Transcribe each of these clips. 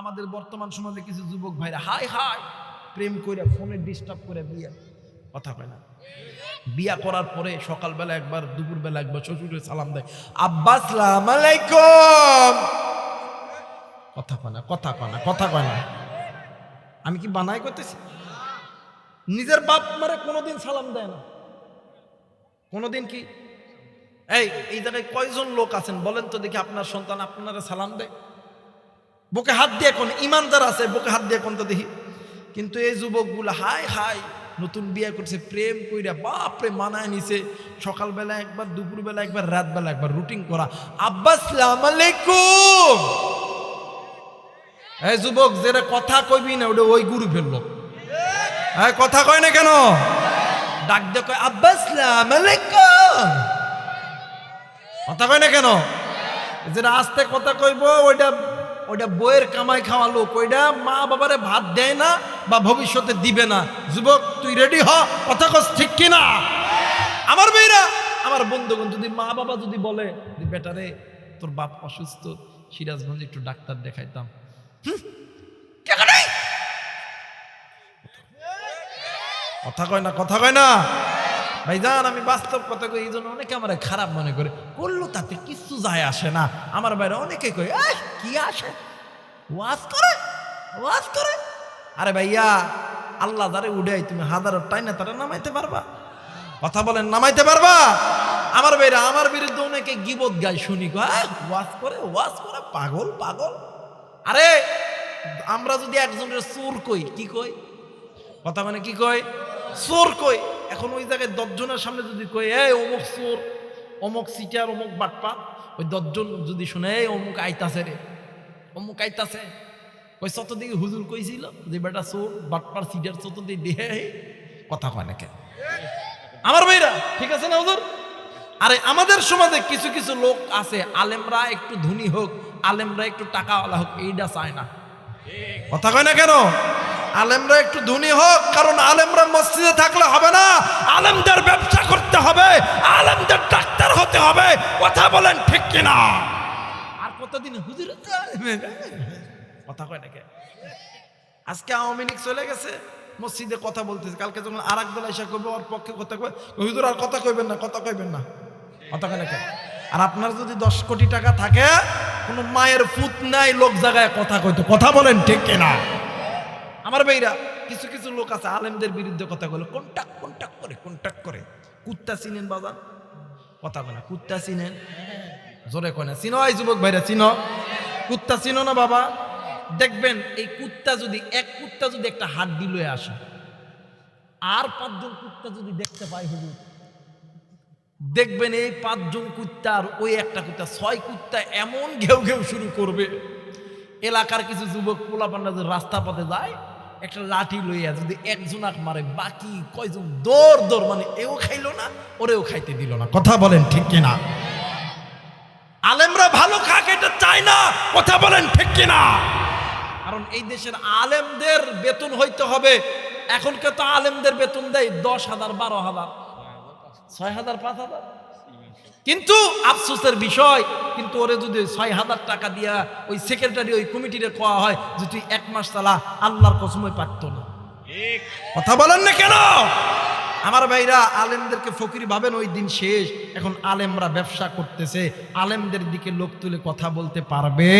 আমাদের বর্তমান সমাজে কিছু যুবক ভাইরা, হাই হাই, প্রেম করে ফোনে ডিস্টার্ব করে বিয়ে, কথা কয় না। বিয়া করার পরে সকালবেলা একবার, দুপুরবেলা একবার শ্বশুরের সালাম দেয়, আব্বা সালাম আলাইকুম। কথা কয় না, কথা কয় না, কথা কয় না। আমি কি বানাই করতেছি? নিজের বাপ মারে কোনোদিন সালাম দেয় না। কোনোদিন কি? এই এই জায়গায় কয়জন লোক আছেন বলেন তো দেখি আপনার সন্তান আপনারা সালাম দেয়। বুকে হাত দিয়ে কোন ইমান যারা আছে, বুকে হাত দিয়ে কোন তো দেখি। কিন্তু এই যুবকগুলো, হাই হাই, নতুন বিয়ে করছে, প্রেম কইরা বাপরে মানায় নিছে। সকালবেলা একবার, দুপুরবেলা একবার, রাতবেলা একবার রুটিন করা। আব্বা সালাম আলাইকুম। এই যুবক, যেটা কথা কইবি না, ওটা ওই গুরু ফেলল হ্যাঁ কথা কয় না কেন? ডাক দে কয় আব্বা সালাম আলাইকুম। কথা কয় না কেন? যেটা আস্তে কথা কইব, ওইটা ওইটা বইয়ের কামাই খাওয়া লোক, ওইটা মা বাবারে ভাত দেয় না বা ভবিষ্যতে দিবে না। যুবক, তুই রেডি হ, কথা কস ঠিক কিনা? আমার মেয়েরা, আমার বন্ধুগণ, যদি মা বাবা যদি বলে বেটারে তোর বাপ অসুস্থ, সিরাজগঞ্জে একটু ডাক্তার দেখাইতাম। কথা কয় না, কথা কয় না। ভাইজান আমি বাস্তব কথা কই এই জন্য অনেকে আমার খারাপ মনে করে। করল তাতে কিছু যায় আসে না। আমার বাইরে অনেকে কই "এই, কি আসে? ওয়াজ করে ওয়াজ করে। আরে ভাইয়া আল্লাহ যারে উড়াই তুমি হাজারো টাইনা তারা নামাইতে পারবা। কথা বলেন নামাইতে পারবা? আমার বাইরে আমার বিরুদ্ধে অনেকে গিবত গায় শুনি কয় "এই, ওয়াজ করে ওয়াজ করে পাগল পাগল। আরে আমরা যদি একজনের চোর কই কি কই? কথা মানে কি কয় চোর কই। এখন ওই জায়গায় দশজনের সামনে যদি কই এই অমুক চোর, অমুক সিটার অমুক বাটপা, ওই দশজন যদি শুনে, এই অমুক আইতাছে রে, অমুক আইতাছে। ওই চতুর্দিকে হুজুর কইছিল যে বেটা চোর, বাটপার সিটার চতুর্দিকে দিয়ে কথা কয় না নাকি আমার ভাইরা, ঠিক আছে না হুজুর? আরে আমাদের সমাজে কিছু কিছু লোক আছে, আলেমরা একটু ধনী হোক, আলেমরা একটু টাকাওয়ালা হোক এইটা চায় না। কথা কয় না কেন? আলেমরা একটু ধনী হোক কারণ আলেমরা মসজিদে থাকলে হবে না। আলেমদের ব্যবসা করতে হবে আলেমদের ডাক্তার হতে হবে কথা বলেন ঠিক কিনা? আর কতদিন হুজুর কথা কয় নাকি? আজকে আওয়ামী লীগ চলে গেছে মসজিদে কথা বলতেছে। কালকে যখন আর এক দল এসে করবে ওর পক্ষে কথা কবে হুজুর আর কথা কইবেন না কথা কইবেন না। কথা কয় নাকি? আর আপনার যদি দশ কোটি টাকা থাকে কোনো মায়ের ফুত নাই লোক জায়গায় কথা কইতো। কথা বলেন ঠিক কিনা? আমার ভাইরা, কিছু কিছু লোক আছে, আলেমদের বিরুদ্ধে কথা বলে, কন্টাক্ট কন্টাক্ট করে কন্টাক্ট করে। কুত্তা চিনেন বাবা? কথা বলে কুত্তা চিনেন? জোরে কয় না, চিনো এই যুবক ভাইরা, চিনো? কুত্তা চিনো না বাবা? দেখবেন, এই কুত্তা যদি, এক কুত্তা যদি একটা হাত লয়ে আসে, আর পাঁচজন কুত্তা যদি দেখতে পায় হুজুর, দেখবেন এই পাঁচজন কুত্তা আর ওই একটা কুত্তা, ছয় কুত্তা এমন ঘেউ ঘেউ শুরু করবে। এলাকার কিছু যুবক পোলাপান্ডা রাস্তা পথে যায় একটা লাঠি লইয়া যদি একজনাক মারে, বাকি কয়জন দৌড় দৌড় মানে এও খাইলো না, ওরেও খাইতে দিল না। কথা বলেন ঠিক কিনা? আলেমরা ভালো খাক, এটা চায় না। কথা বলেন ঠিক কিনা? কারণ এই দেশের আলেমদের বেতন হইতে হবে। এখনকে তো আলেমদের বেতন দেয় দশ হাজার, বারো হাজার। ছয় হাজার, পাঁচ হাজার। কিন্তু আফসোসের বিষয় কিন্তু ওরে যদি ছয় হাজার টাকা দিয়া ওই সেক্রেটারি ওই কমিটিরে কোয়া হয় যে তুই এক মাস চালা আল্লাহর কসময় পারত না। কথা বলেন না কেন? আমার ভাইরা আলেমদেরকে ফকির ভাবেন ওই দিন শেষ। এখন আলেমরা ব্যবসা করতেছে আলেমদের দিকে লোক তুলে কথা বলতে পারবে?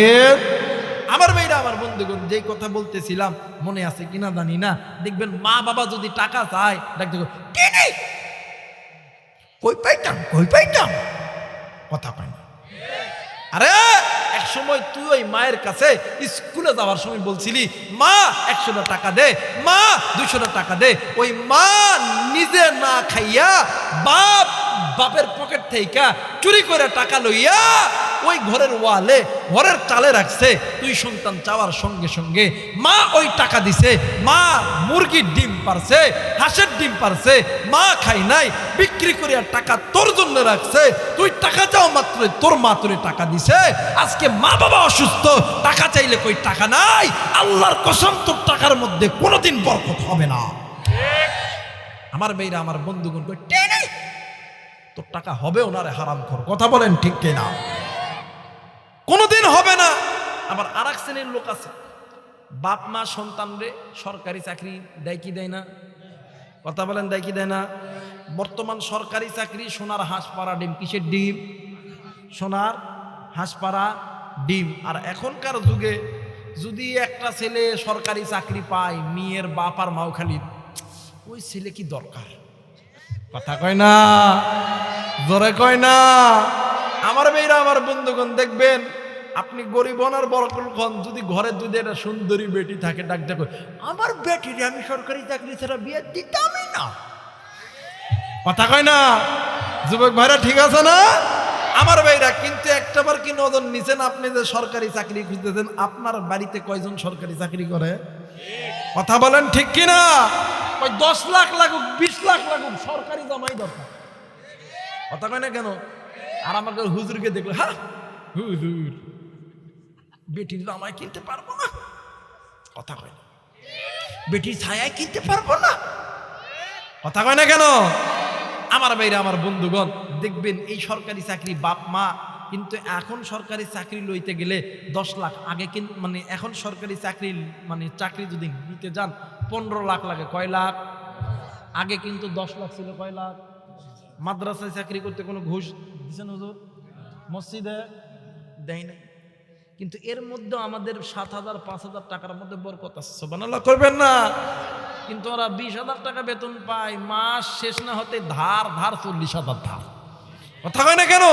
আমার ভাইরা আমার বন্ধুগণ যেই কথা বলতেছিলাম মনে আছে কিনা জানি না। দেখবেন মা বাবা যদি টাকা চায় দেখো? কই পাইতাম কই পাইতাম? কথা পাই না। আরে, এক সময় তুই ওই মায়ের কাছে স্কুলে যাওয়ার সময় বলছিলি, মা, একশোটা টাকা দে, মা দুশোটা টাকা দে। ওই মা নিজে না খাইয়া বাপ, বাপের পকেট থেকে চুরি করে টাকা লইয়া ওই ঘরের ওয়ালে, ঘরের চালে রাখছে। তুই সন্তান চাওয়ার সঙ্গে সঙ্গে মা ওই টাকা দিছে। মা মুরগির ডিম পারছে, হাঁসের ডিম পারছে, মা খাই নাই, বিক্রি করিয়া টাকা তোর জন্য রাখছে। তুই টাকা চাও মাত্র, তোর মা তোরে টাকা দিছে। আজকে মা বাবা অসুস্থ, টাকা চাইলে কই টাকা নাই? আল্লাহর কসম, তোর টাকার মধ্যে কোনোদিন বরকত হবে না। আমার মেয়েরা, আমার বন্ধুগণ কই, টেনে, তোর টাকা হবে ওনারে হারাম কর কথা বলেন ঠিক কিনা? কোনোদিন হবে না। আবার আর এক শ্রেণির লোক আছে। বাপ, মা, সন্তান রে, সরকারি চাকরি দেয় কি দেয় না? কথা বলেন, দেয় কি দেয় না? বর্তমান সরকারি চাকরি সোনার হাঁস পাড়া ডিম। কিসের ডিম? সোনার হাঁস পাড়া ডিম। আর এখনকার যুগে যদি একটা ছেলে সরকারি চাকরি পায়, মেয়ের বাপ আর মাও খালি, ওই ছেলে কি দরকার? কথা কয় না, জোরে কয় না। আমার মেয়েরা, আমার বন্ধুগণ, দেখবেন আপনি গরিব হন আর বড়কুল খন যদি ঘরে যদি একটা সুন্দরী বেটি থাকে, ডাক ডাক আমার বেটিরে আমি সরকারি চাকরি ছাড়া বিয়ে দিতামই না। কথা কয় না? যুবক ভাইরা, ঠিক আছে না? আমার ভাইরা কিন্তু একটাবার কি নজর নিছেন আপনি যে সরকারি চাকরি খুঁজতেছেন? আপনার বাড়িতে কয়জন সরকারি চাকরি করে? কথা বলেন ঠিক কি না? ওই দশ লাখ লাগুক, বিশ লাখ লাগুক, সরকারি জামাই দরকার। কথা কয় না কেন? আর আমাকে হুজুরকে দেখলে হ্যাঁ? হুজুর। বেটির জামাই কিনতে পারব না। কথা কয় না। বেটির ছায়ায় কিনতে পারব না? কথা কয় না কেন? আমার বাইরে আমার বন্ধুগণ দেখবেন এই সরকারি চাকরি বাপ মা কিন্তু এখন সরকারি চাকরি লইতে গেলে দশ লাখ আগে কিন্তু মানে এখন সরকারি চাকরি মানে চাকরি যদি নিতে যান পনেরো লাখ লাগে। কয় লাখ? আগে কিন্তু দশ লাখ ছিল কয় লাখ? মাদ্রাসায় চাকরি করতে কোনো ঘুষ দিচ্ছেন হুজুর? মসজিদে দেয় নাই। কিন্তু এর মধ্যে আমাদের সাত হাজার, পাঁচ হাজার টাকার মধ্যে বরকত আসছে করবেন না। কিন্তু ওরা বিশ হাজার টাকা বেতন পায়, মাস শেষ না হতে ধার ধার চল্লিশ হাজার ধার। কথা হয় না কেন?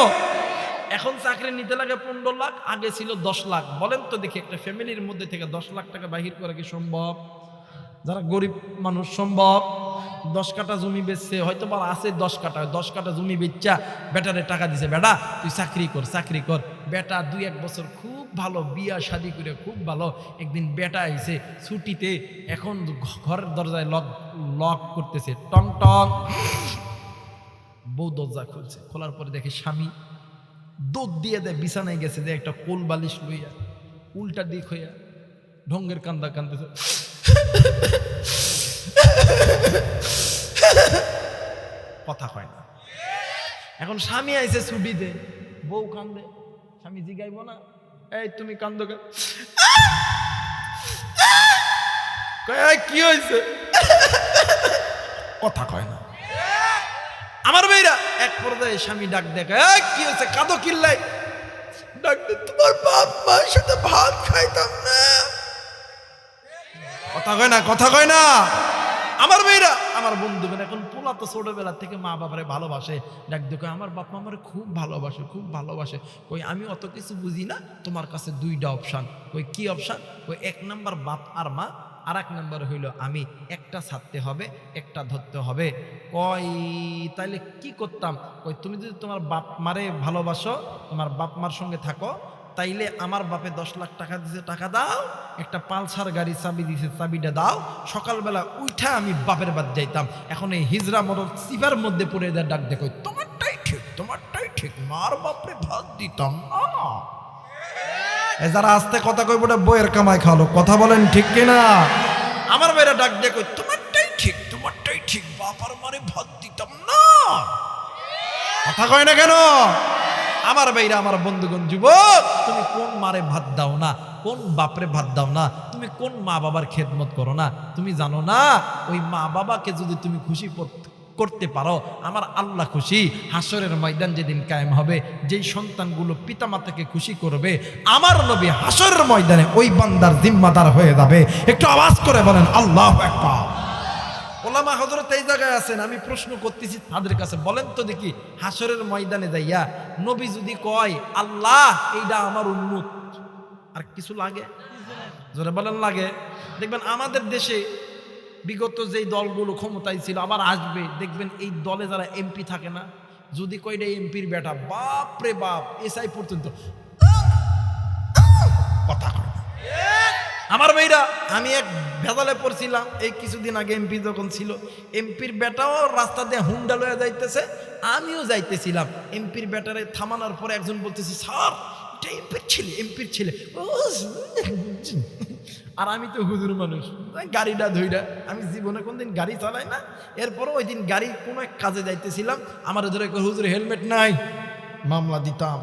এখন চাকরি নিতে লাগে পনেরো লাখ, আগে ছিল দশ লাখ। বলেন তো দেখি একটা ফ্যামিলির মধ্যে থেকে দশ লাখ টাকা বাহির করা কি সম্ভব? যারা গরিব মানুষ, সম্ভব? দশ কাটা জমি বেচছে, হয়তো বা আছে দশ কাটা দশ কাটা জমি বেচা বেটারে টাকা দিছে। বেটা, তুই চাকরি কর চাকরি কর। বেটা দুই এক বছর খুব ভালো, বিয়া শাদি করে খুব ভালো। একদিন বেটা আইছে ছুটিতে, এখন ঘরের দরজায় লক লক করতেছে। টং টং। বউ দরজা খুলছে। খোলার পরে দেখে স্বামী দোদ দিয়ে দেয়, বিছানায় গেছে যে একটা কোল বালিশ লইয়া, উল্টা দিক হইয়া ঢঙ্গের কান্দা কান্দতেছে। কথা কয় না। এখন স্বামী আইছে ছুটিতে বউ কান্দে স্বামী জিগাইব না। এই তুমি কান্দো কেন? কয়, "এই, কি হয়েছে কথা কয় না। আমার মেয়েরা এক পর্যায়ে স্বামী ডাক দেখে "এই, কি হয়েছে কাঁদো কিল্লাই। ডাক দে, তোমার বাপ মার সাথে ভাত খাইতাম না। কথা কয় না কথা কয় না। আমার মেয়েরা। আমার বন্ধু এখন পোলা তো ছোটবেলা থেকে মা বাবারে ভালোবাসে। ডাক দেখো, আমার বাপ মা আমার খুব ভালোবাসে খুব ভালোবাসে। কই, আমি অত কিছু বুঝি না, তোমার কাছে দুইটা অপশান কই, কি অপশান কই, এক নাম্বার বাপ আর মা আর এক নাম্বার হইল আমি। একটা ছাড়তে হবে, একটা ধরতে হবে। কই, তাইলে কি করতাম? কই, তুমি যদি তোমার বাপ মারে ভালোবাসো, তোমার বাপ মার সঙ্গে থাকো তাইলে আমার বাপে দশ লাখ টাকা দিছে, টাকা দাও, একটা পালসার গাড়ি চাবি দিছে, চাবিটা দাও। সকালবেলা উঠা আমি বাপের বাদ যাইতাম। এখন এই হিজরা মোটর সিভার মধ্যে পড়ে দেয় ডাক দেখো তোমারটাই ঠিক তোমারটাই ঠিক, মার বাপরে ভাত দিতাম। না যারা আস্তে কথা কই বলে বইয়ের কামাই খালো কথা বলেন ঠিক কিনা? আমার বাইরে ডাক দেখো তোমারটাই ঠিক তোমারটাই ঠিক বাপার মারে ভাত দিতাম না। কথা কয় না কেন? আমার বাইরে আমার বন্ধুগণ, যুবক, তুমি কোন মারে ভাত দাও না? কোন বাপরে ভাত দাও না? তুমি কোন মা বাবার খেদমত করো না? তুমি জানো না, ওই মা বাবাকে যদি তুমি খুশি কর- করতে পারো, আমার আল্লাহ খুশি। হাসরের ময়দান যেদিন কায়েম হবে, যেই সন্তানগুলো পিতামাতাকে খুশি করবে, আমার নবী হাসরের ময়দানে ওই বান্দার জিম্মাদার হয়ে যাবে। একটু আওয়াজ করে বলেন, আল্লাহ একবার ওলামা হজরত এই জায়গায় আছেন, আমি প্রশ্ন করতেছি তাদের কাছে, বলেন তো দেখি হাসরের ময়দানে যাইয়া নবী যদি কয়, আল্লাহ এইটা আমার উন্মুত আর কিছু লাগে? জোরে বলেন, লাগে। দেখবেন আমাদের দেশে বিগত যেই দলগুলো ক্ষমতায় ছিল, আবার আসবে, দেখবেন এই দলে যারা এমপি থাকে না, যদি কয়টা এমপির বেটা, বাপ রে বাপ, এসআই পর্যন্ত। কথা না। আমার মেয়েরা। আমি এক ভেজালে পড়ছিলাম। এই কিছুদিন আগে এমপি যখন ছিল, এমপির বেটাও রাস্তা দিয়ে হুন্ডা লয়ে যাইতেছে, আমিও যাইতেছিলাম। এমপির বেটারে থামানোর পরে একজন বলতেছে, স্যার, এটা এমপির ছেলে এমপির ছেলে। আর আমি তো হুজুর মানুষ। গাড়িটা ধইরা, আমি জীবনে কোনদিন গাড়ি চালাই না। এরপর ওই দিন গাড়ি কোনো এক কাজে যাইতেছিলাম। আমার ধরে হুজুর, হেলমেট নাই। মামলা দিতাম।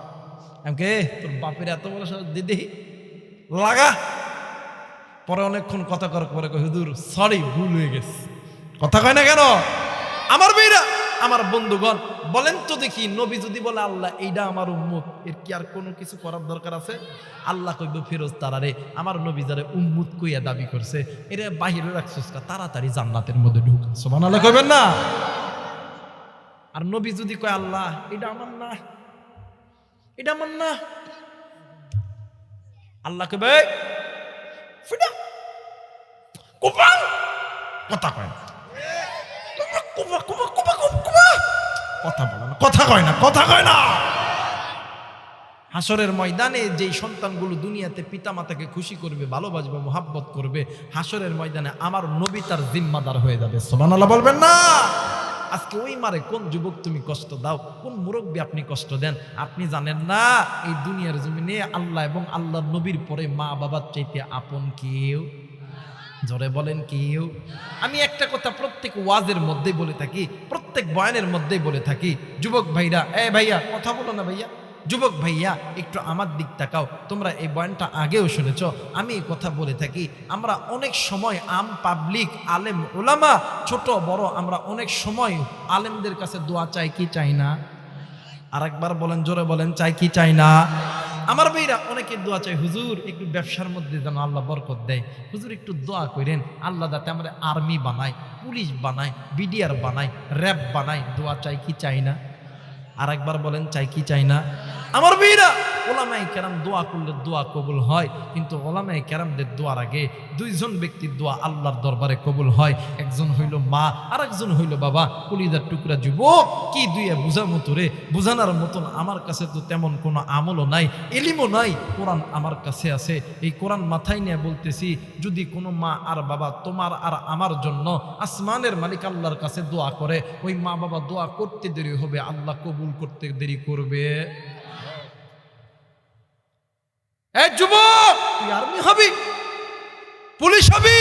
আমাকে তোর বাপের এত বড় দিদি? লাগা। পরে অনেকক্ষণ কথা করার পরে হুজুর সরি ভুল হয়ে গেছে। কথা কয় না কেন? আমার মেয়েরা, আমার বন্ধুগণ, বলেন তো দেখি, নবী যদি বলে, আল্লাহ এইটা আমার উম্মত, এর কি আর কোনো কিছু করার দরকার আছে? আল্লাহ কইব, ফেরোজ তারারে আমার নবী যারে উম্মুত কইয়া দাবি করছে, এরা বাহিরে রাখছিস তাড়াতাড়ি জান্নাতের মধ্যে ঢুক সোমান আল্লাহ কইবেন না? আর নবী যদি কয়, আল্লাহ এটা আমার না এটা আমার না, আল্লাহ কইবে ফিডা কুপাং কথা কয় না। কুপা কুপা কুপা কুপা কুপা। কথা বলে না কথা কয় না কথা কয় না। হাসরের ময়দানে যেই সন্তানগুলো দুনিয়াতে পিতামাতাকে খুশি করবে ভালোবাসবে মোহাব্বত করবে হাসরের ময়দানে আমার নবী তার জিম্মাদার হয়ে যাবে। সোমান আল্লাহ বলবেন না। আজকে ওই মারে কোন যুবক তুমি কষ্ট দাও কোন মুরব্বী আপনি কষ্ট দেন আপনি জানেন না এই দুনিয়ার জমিনে আল্লাহ এবং আল্লাহ নবীর পরে মা বাবার চাইতে আপন কেউ জোরে বলেন কেউ। আমি একটা কথা প্রত্যেক ওয়াজের মধ্যেই বলে থাকি, প্রত্যেক বয়ানের মধ্যেই বলে থাকি, যুবক ভাইরা, এ ভাইয়া, কথা বলো না ভাইয়া। যুবক ভাইয়া, একটু আমার দিক তাকাও, তোমরা এই বয়ানটা আগেও শুনেছ, আমি এই কথা বলে থাকি, আমরা অনেক সময় আম পাবলিক আলেম ওলামা ছোট, বড়, আমরা অনেক সময় আলেমদের কাছে দোয়া চাই কি চাই না? আরেকবার বলেন, জোরে বলেন, চাই কি চাই না? আমার ভাইরা অনেকে দোয়া চাই হুজুর, একটু ব্যবসার মধ্যে যেন আল্লাহ বরকত দেয়। হুজুর, একটু দোয়া করেন, আল্লাহ যাতে আমরা আর্মি বানায়, পুলিশ বানায়, বিডিআর বানায়, র্যাব বানায়। দোয়া চাই কি চাই না? আর একবার বলেন চাই কি চাই না? আমার মেয়েরা ওলামাই কেরাম দোয়া করলে দোয়া কবুল হয়, কিন্তু ওলামাই কেরামদের দোয়ার আগে দুইজন ব্যক্তির দোয়া আল্লাহর দরবারে কবুল হয়, একজন হইল মা আর একজন হইল বাবা। কলিদার টুকরা যুবক, কি দুইয়া বুঝার মতো রে? বুঝানোর মতন আমার কাছে তো তেমন কোনো আমলও নাই, এলিমও নাই, কোরআন আমার কাছে আছে। এই কোরআন মাথায় নিয়ে বলতেছি, যদি কোনো মা আর বাবা তোমার আর আমার জন্য আসমানের মালিক আল্লাহর কাছে দোয়া করে, ওই মা বাবা দোয়া করতে দেরি হবে, আল্লাহ কবুল করতে দেরি করবে। যুবক, তুই আর্মি হবি? পুলিশ হবি?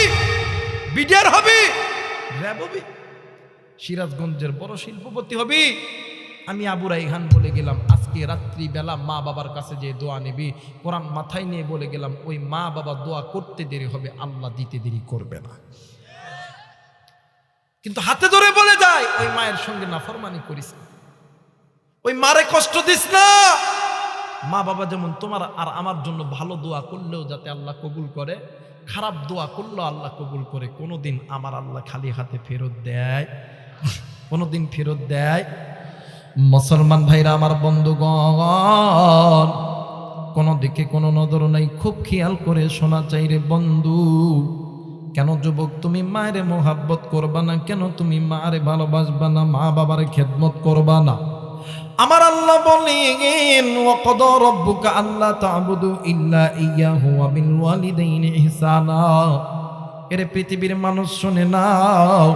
বিডিআর হবি? র্যাব হবি? সিরাজগঞ্জের বড় শিল্পপতি হবি? আমি আবু রাইহান বলে গেলাম, আজকে রাত্রি বেলা মা বাবার কাছে যে দোয়া নেবি, কোরআন মাথায় নিয়ে বলে গেলাম, ওই মা বাবা দোয়া করতে দেরি হবে, আল্লাহ দিতে দেরি করবে না। কিন্তু হাতে ধরে বলে যায়, ওই মায়ের সঙ্গে নাফরমানি করিস। ওই মারে কষ্ট দিস না। মা বাবা যেমন তোমার আর আমার জন্য ভালো দোয়া করলেও যাতে আল্লাহ কবুল করে, খারাপ দোয়া করলেও আল্লাহ কবুল করে কোনো দিন আমার আল্লাহ খালি হাতে ফেরত দেয় কোনো দিন ফেরত দেয়। মুসলমান ভাইরা, আমার বন্ধুগণ, কোনো দিকে কোনো নজর নাই, খুব খেয়াল করে শোনা চাই রে বন্ধু। কেন যুবক, তুমি মায়ের মোহাব্বত করবা না? কেন তুমি মারে ভালোবাসবা না? মা বাবার খেদমত করবা না? আমার আল্লাহ বলেন, ওয়াকদ রব্বুকা আল্লাহ তা'বুদু ইল্লা ইয়াহু ওয়া বিল ওয়ালিদাইনি ইহসানা। এর পৃথিবীর মানুষ শুনে নাও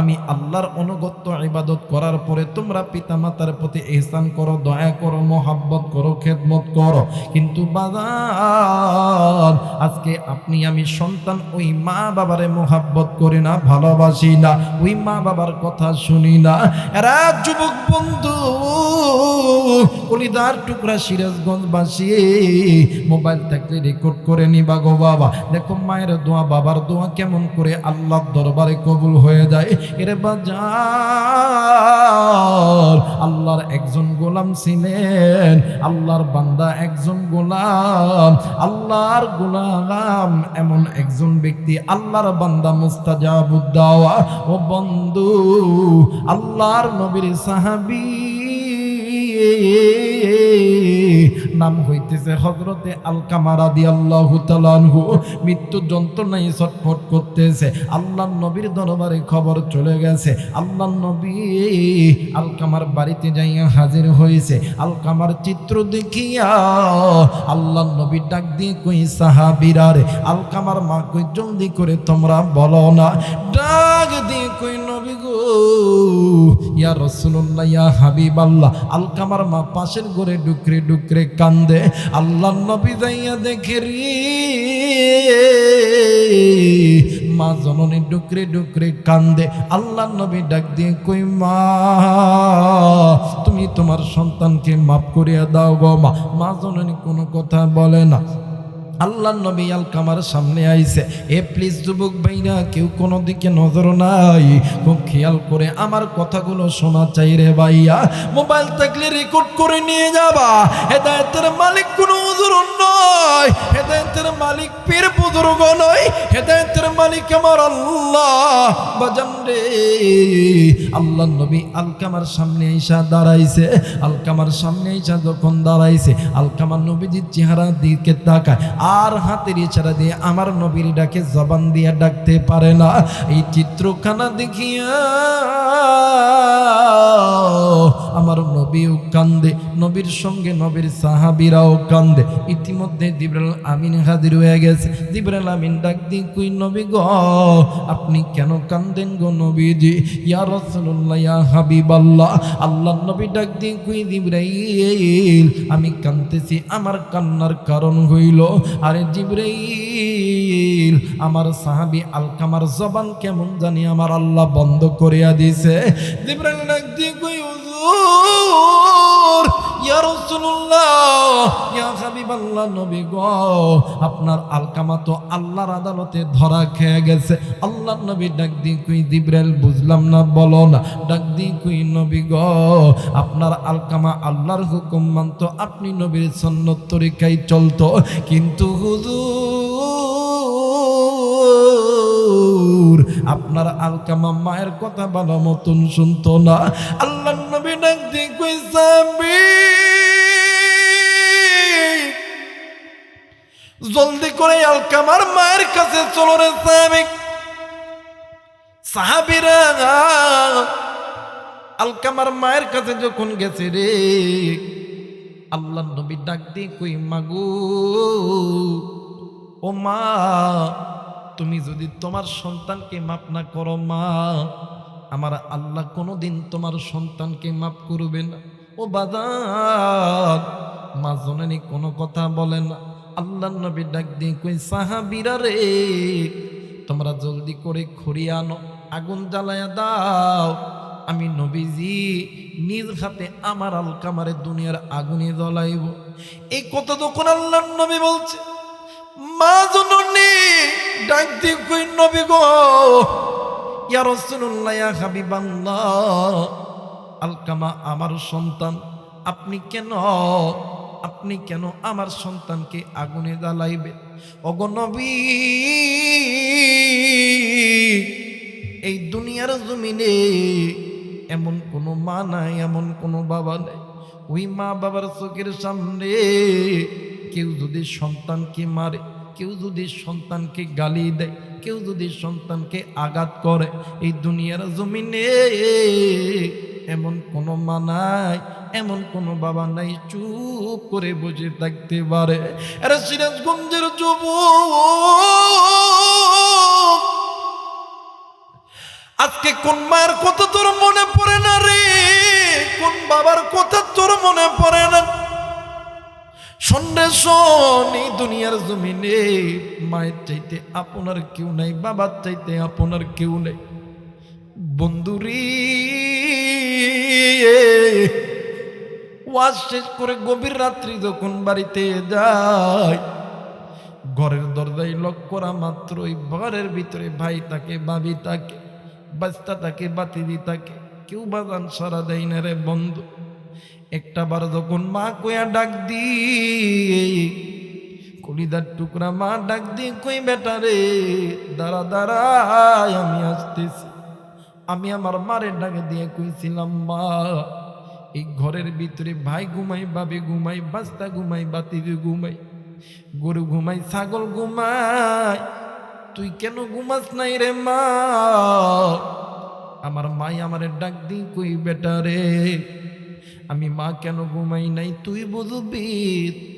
আমি আল্লাহর অনুগত্য ইবাদত করার পরে তোমরা পিতামাতার প্রতি এহসান করো, দয়া করো, মোহাব্বত করো, খেদমত করো। কিন্তু বাজার, আজকে আপনি, আমি সন্তান, ওই মা বাবারে মোহাব্বত করি না, ভালোবাসি না, ওই মা বাবার কথা শুনি না। এরা যুবক বন্ধু, কলিদার টুকরা সিরাজগঞ্জবাসী, মোবাইল থাকলে রেকর্ড করে নিবা গো বাবা। দেখো মায়ের দোয়া, বাবার দোয়া কেমন করে আল্লাহর দরবারে কবুল হয়ে যায়। এর বাজার, আল্লাহর একজন গোলাম ছিলেন, আল্লাহর বান্দা একজন গোলাম, আল্লাহর গোলাম এমন একজন ব্যক্তি, আল্লাহর বান্দা মুস্তাজাবুদ্দাওয়া ও বন্ধু, আল্লাহর নবীর সাহাবী নাম হইতেছে হজরতে আল কামারা দি আল্লাহ তালানহু মৃত্যু যন্ত্রণায় ছটফট করতেছে। আল্লাহ নবীর দরবারে খবর চলে গেছে। আল্লাহ নবী আল কামার বাড়িতে যাইয়া হাজির হয়েছে। আল কামার চিত্র দেখিয়া আল্লাহ নবী ডাক দিয়ে কই সাহাবিরা রে আল কামার মা কই জলদি করে তোমরা বলো না। ডাক দিয়ে কই নবী গো? ইয়া রসুল্লাহ ইয়া হাবিব আল্লাহ আল মা পাশের ঘরে ডুকরে ডুকরে কান্দে। আল্লাহ নবী যাইয়া দেখে রে। মা জননী ডুকরে ডুকরে কান্দে। আল্লাহ নবী ডাক দিয়ে কই, মা, তুমি তোমার সন্তানকে মাফ করিয়া দাও গো মা। মা জননী কোনো কথা বলে না। আল্লাহ নবী আল কামার সামনে আইছে। এ প্লিজ যুবক ভাইরা, কেউ কোনো দিকে নজর নাই। খুব খেয়াল করে আমার কথাগুলো শোনা চাই রে ভাইয়া। মোবাইল থাকলে রেকর্ড করে নিয়ে যাবা। হেদায়তের মালিক কোনো উজুর নয়। হেদায়তের মালিক পীর বুজুর্গ নয়। হেদায়তের মালিক আমার আল্লাহ। বাজান রে। আল্লাহ নবী আলকামার সামনে আইসা দাঁড়াইছে। আলকামার সামনে আইসা যখন দাঁড়াইছে, আলকামার নবীজির চেহারা দিকে তাকায়। আর হাতের ইশারা দিয়ে আমার নবীর ডাকে জবান দিয়ে ডাকতে পারে না। এই চিত্রখানা দেখিয়া আমার নবীও কান্দে নবীর সঙ্গে নবীর সাহাবিরাও কান্দে। ইতিমধ্যে দিবরাল আমিন হাজির হয়ে গেছে। দিবরাল আমিন ডাক দি কুই, নবী গ, আপনি কেন কান্দেন গো নবীজি? ইয়া রাসূলুল্লাহ, ইয়া হাবিবাল্লাহ। আল্লাহ নবী ডাক দি কুই, জিবরাইল, আমি কান্দতেছি আমার কান্নার কারণ হইল, আরে জিবরাইল, আমার সাহাবী আলকামার জবান কেমন জানি আমার আল্লাহ বন্ধ করিয়া দিছে। জিবরাইল ডাক দি কুই, হুজুর ইয়া রাসূলুল্লাহ, ইয়া হাবিবাল্লাহ নবী গো, আপনার আলকামা তো আল্লাহর আদালতে ধরা খেয়ে গেছে। আল্লাহর নবী ডাক দি কুই, জিবরাইল, বুঝলাম না, বলো না। ডাক দি কুই, নবী গো, আপনার আলকামা আল্লাহর হুকুম মানতো, আপনি নবীর সন্ন্যত তরিকায় চলতো। কিন্তু হুজুর আপনার আলকামা মায়ের কথা ভালো মতন শুনতো না। আল্লাহ নবী ডাক দি কই সাবি জলদি করে আলকামার মায়ের কাছে চলো রে সাহাবিক সাহাবিরা আলকামার মায়ের কাছে যখন গেছে রে, আল্লাহ নবী ডাক দিয়ে কই, মাগু, ও মা তুমি যদি তোমার সন্তানকে মাপ না করো, মা, আমার আল্লাহ কোনোদিন তোমার সন্তানকে মাপ করবে না। ও বাদান মা জননী কোনো কথা বলে না। আল্লাহ নবী ডাক দিয়ে কই, সাহাবিরা রে, তোমরা জলদি করে খড়িয়ে আনো, আগুন জ্বালায়া দাও। আমি নবীজি নিজ হাতে আমার আলকামারে দুনিয়ার আগুনে জ্বলাইব। এই কথা তখন আল্লাহ নবী বলছে মা জননী ডাক দিয়ে কই, নবী গো, ইয়া রাসূলুল্লাহ, ইয়া হাবিবাল্লাহ, আলকামা আমার সন্তান, আপনি কেন আপনি কেন আমার সন্তানকে আগুনে জ্বালাইবে? অগনবী এই দুনিয়ার জমিনে এমন কোনো মা নাই, এমন কোনো বাবা নাই। ওই মা বাবার চোখের সামনে কেউ যদি সন্তানকে মারে, কেউ যদি সন্তানকে গালি দেয়, কেউ যদি সন্তানকে আঘাত করে, এই দুনিয়ার জমিনে এমন কোনো মা নাই, এমন কোনো বাবা নাই চুপ করে বসে থাকতে পারে। এরা সিরাজগঞ্জের যুবক। আজকে কোন মায়ের কথা তোর মনে পড়ে না রে? কোন বাবার কথা তোর মনে পড়ে না সন্দেশ এই দুনিয়ার জমিনে। মায়ের চাইতে আপনার কেউ নাই, বাবার চাইতে আপনার কেউ নেই। বন্ধুরি ওয়াজ শেষ করে গভীর রাত্রি যখন বাড়িতে যায়, ঘরের দরজায় লক করা মাত্রই ঘরের ভিতরে ভাই তাকে ভাবি তাকে বাস্তা তাকে বাতিদি তাকে কেউ বাজান সারা দেয় না রে বন্ধু। একটা বার যখন মা কয়া ডাক দি কলিদার টুকরা মা ডাক দি কই, বেটা রে, দাঁড়া দাঁড়ায় আমি আসতেছি। আমি আমার মারের ডাকে দিয়ে কইছিলাম, মা, এই ঘরের ভিতরে ভাই ঘুমাই বাবে ঘুমাই বাস্তা ঘুমাই বাতিদি ঘুমাই, গরু ঘুমাই, ছাগল ঘুমাই, তুই কেন ঘুমাস নাই রে মা? আমার মাই আমারে ডাক দি কই, বেটা রে আমি মা কেন ঘুমাই নাই? তুই বুঝবি,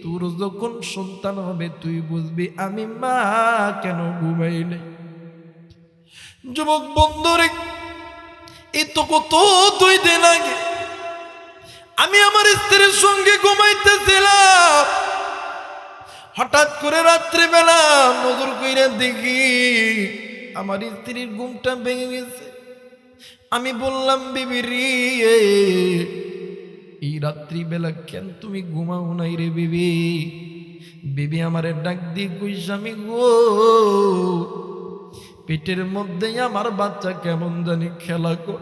তোর যখন সন্তান হবে, তুই বুঝবি আমি মা কেন ঘুমাই নাই? যুবক বন্ধুরে, এই তো কত দুই দিন আগে আমি আমার স্ত্রীর সঙ্গে ঘুমাইতেছিলাম। হঠাৎ করে রাত্রিবেলা নজর কইরা দেখি আমার স্ত্রীর ঘুমটা ভেঙে গেছে। আমি বললাম বিবিরি এই রাত্রিবেলা কেন তুমি ঘুমাও নাই রে বিবি? বিবি আমারে ডাক দিয়ে কই স্বামী গো, পেটের মধ্যেই আমার বাচ্চা কেমন জানি খেলা কর।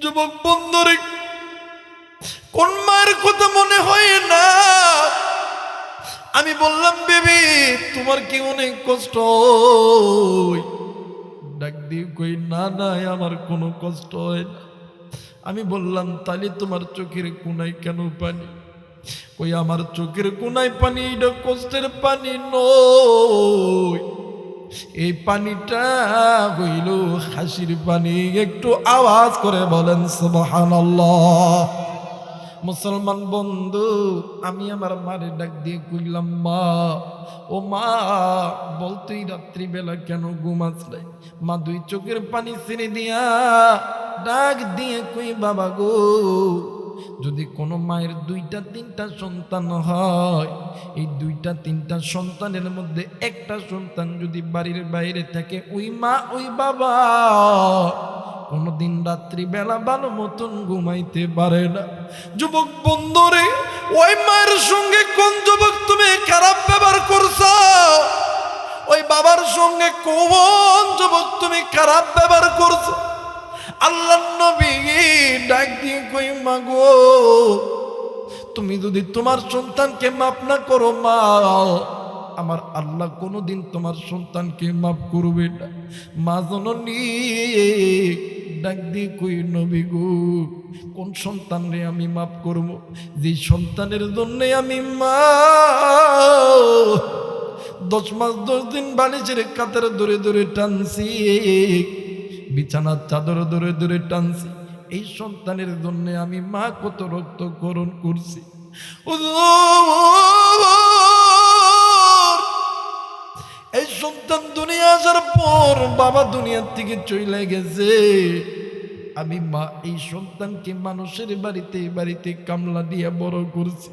যুবক বন্ধুরে, কোন মায়ের কথা মনে হয় না? আমি বললাম, বেবি, তোমার কি অনেক কষ্ট? ডাক দিয়ে কই, না না, আমার কোনো কষ্ট হয় না। আমি বললাম, তাহলে তোমার চোখের কোনায় কেন পানি? ওই আমার চোখের কোনায় পানি, এটা কষ্টের পানি নয়। এই পানিটা হইল হাসির পানি। একটু আওয়াজ করে বলেন, সুবহানাল্লাহ। মুসলমান বন্ধু, আমি আমার মারে ডাক দিয়ে কইলাম, মা ও মা, বলতেই রাত্রিবেলা কেন ঘুমাসলে মা দুই চোখের পানি ছেড়ে দিয়া ডাক দিয়ে কই, বাবা গো, যদি কোনো মায়ের দুইটা তিনটা সন্তান হয়, এই দুইটা তিনটা সন্তানের মধ্যে একটা সন্তান যদি বাড়ির বাইরে থাকে, ওই মা, ওই বাবা কোনদিন রাত্রি বেলা ভালো মতন ঘুমাইতে পারে না। যুবক বন্ধরে, ওই মায়ের সঙ্গে কোন যুবক তুমি খারাপ ব্যবহার করছ? ওই বাবার সঙ্গে কোন যুবক তুমি খারাপ ব্যবহার করছ? আল্লাহ নবী ডাক দিয়ে কই মাগো তুমি যদি তোমার সন্তানকে মাফ না করো, মা আমার আল্লাহ কোনোদিন তোমার সন্তানকে মাফ করবে না। মা জননী, ডাক দিয়ে কই নবী গো, কোন সন্তানরে আমি মাফ করব? যে সন্তানের জন্যে আমি মা, দশ মাস, দশ দিন বালিশের কাতার ধরে ধরে টানছি, বিছানার চাদর ধরে ধরে টানছি। এই সন্তানের জন্য আমি মা কত রক্তকরণ করছি। সন্তান দুনিয়া আসার পর বাবা দুনিয়ার থেকে চলে গেছে। আমি মা, এই সন্তানকে মানুষের বাড়িতে বাড়িতে কামলা দিয়ে বড় করছি।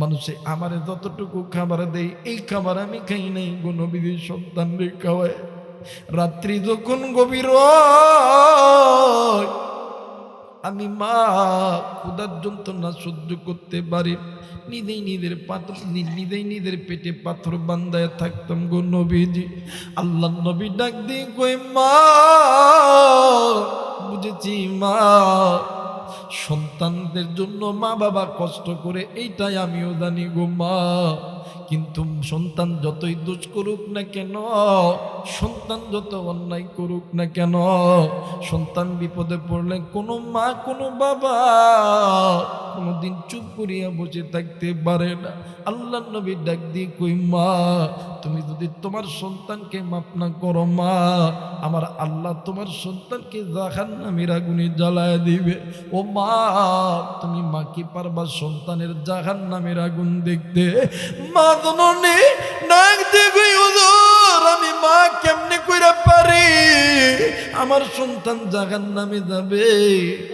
মানুষে আমারে যতটুকু খাবার দেয়, এই খাবার আমি খাই নাই গণবিধি সন্তান রে খাওয়ায়। রাত্রি যখন গভীর আমি মা ক্ষুদার যন্ত্রণা সহ্য করতে পারি। নিজেই নিজের পাথর নিজেই নিজের পেটে পাথর বান্ধায় থাকতাম গো নবীজি। আল্লাহ নবী ডাক দিয়ে কই মা, বুঝেছি মা, সন্তানদের জন্য মা বাবা কষ্ট করে, এইটাই আমিও জানি গো মা। কিন্তু সন্তান যতই দোষ করুক না কেন, সন্তান যত অন্যায় করুক না কেন, সন্তান বিপদে পড়লে কোনো মা, কোনো বাবা কোনোদিন চুপ করিয়া বসে থাকতে পারে না। আল্লাহ নবী ডাক দিয়ে কই, মা, তুমি যদি তোমার সন্তানকে মাপ না করো, মা, আমার আল্লাহ তোমার সন্তানকে জাহান নামের আগুনে জ্বালায় দিবে। ও মা, তুমি মা কি পারবা সন্তানের জাহান নামের আগুন দেখতে? মা জননী নাক দেখই হুজুর আমি মা কেমনে কইরা পারি? আমার সন্তান জাহান নামে যাবে।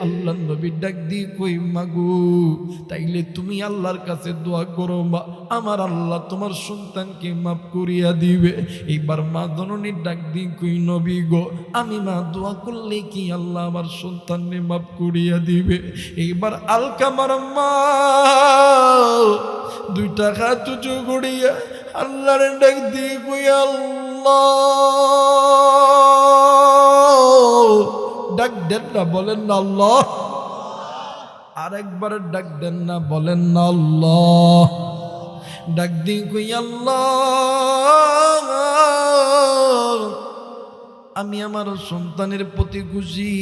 আল্লাহ নবী ডাক দিয়ে কই মাগু তাইলে তুমি আল্লাহর কাছে দোয়া করো মা। আমার আল্লাহ তোমার সন্তানকে মাফ করিয়া দিবে। এইবার মা জননী ডাক দিয়ে কই, নবী গো, আমি মা দোয়া করলে কি আল্লাহ আমার সন্তানকে মাফ করিয়া দিবে? এইবার আলকা মার মা দুইটা হাত উঁচু করিয়া আল্লাহর ডাক দিয়ে কই, আল্লাহ ডাক দেন না, বলেন না আল্লাহ। আরেকবার ডাক দেন না, বলেন না আল্লাহ। ডাক দিয়ে কই আল্লাহ। আমি আমার সন্তানের প্রতি খুশি।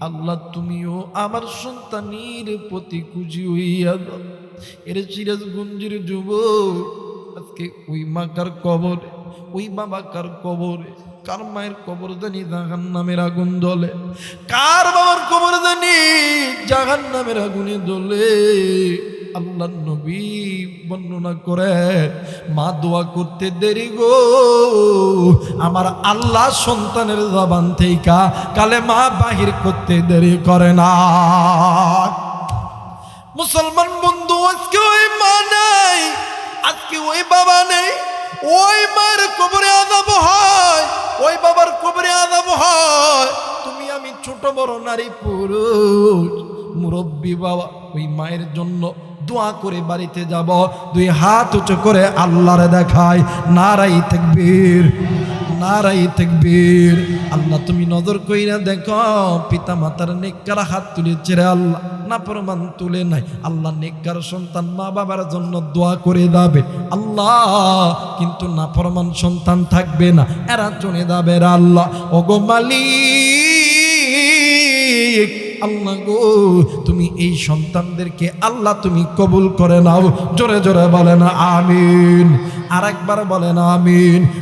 আল্লাহ তুমিও আমার সন্তানের প্রতি খুশি হইয়া। এর সিরাজগঞ্জের যুব আজকে ওই মাকার কবরে ওই বাবা কার কবরে কার মায়ের কবর জানি জাহান নামের আগুন জ্বলে। কার বাবার কবর জানি জাহান নামের আগুনে জ্বলে। আল্লাহ নবী বর্ণনা করে মা, দোয়া করতে দেরি গো। আমার আল্লাহ সন্তানের জবান থেকে কালে মা বাহির করতে দেরি করে না। মুসলমান বন্ধু, আজকে ওই মা নেই, আজকে ওই বাবা নেই। ওই মায়ের কবরে আদাব হয়, ওই বাবার কবরে আদাব হয়। তুমি আমি ছোট বড় নারী পুরুষ, মুরব্বী বাবা, ওই মায়ের জন্য দোয়া করে বাড়িতে যাব। দুই হাত উঁচু করে আল্লাহরে দেখায়, নারাই থাকবীর নারাই থাকবীর আল্লাহ তুমি নজর কইরা দেখো পিতা মাতার নেককার হাত তুলেছে রে আল্লাহ। না প্রমাণ তুলে নাই। আল্লাহ নেককার সন্তান মা বাবার জন্য দোয়া করে দাবে আল্লাহ, কিন্তু না প্রমাণ সন্তান থাকবে না। এরা চলে যাবে আল্লাহ। ওগো আল্লাহ গো, তুমি এই সন্তানদেরকে আল্লাহ তুমি কবুল করে নাও। জোরে জোরে বলেন আমিন। আর একবার বলেন আমিন।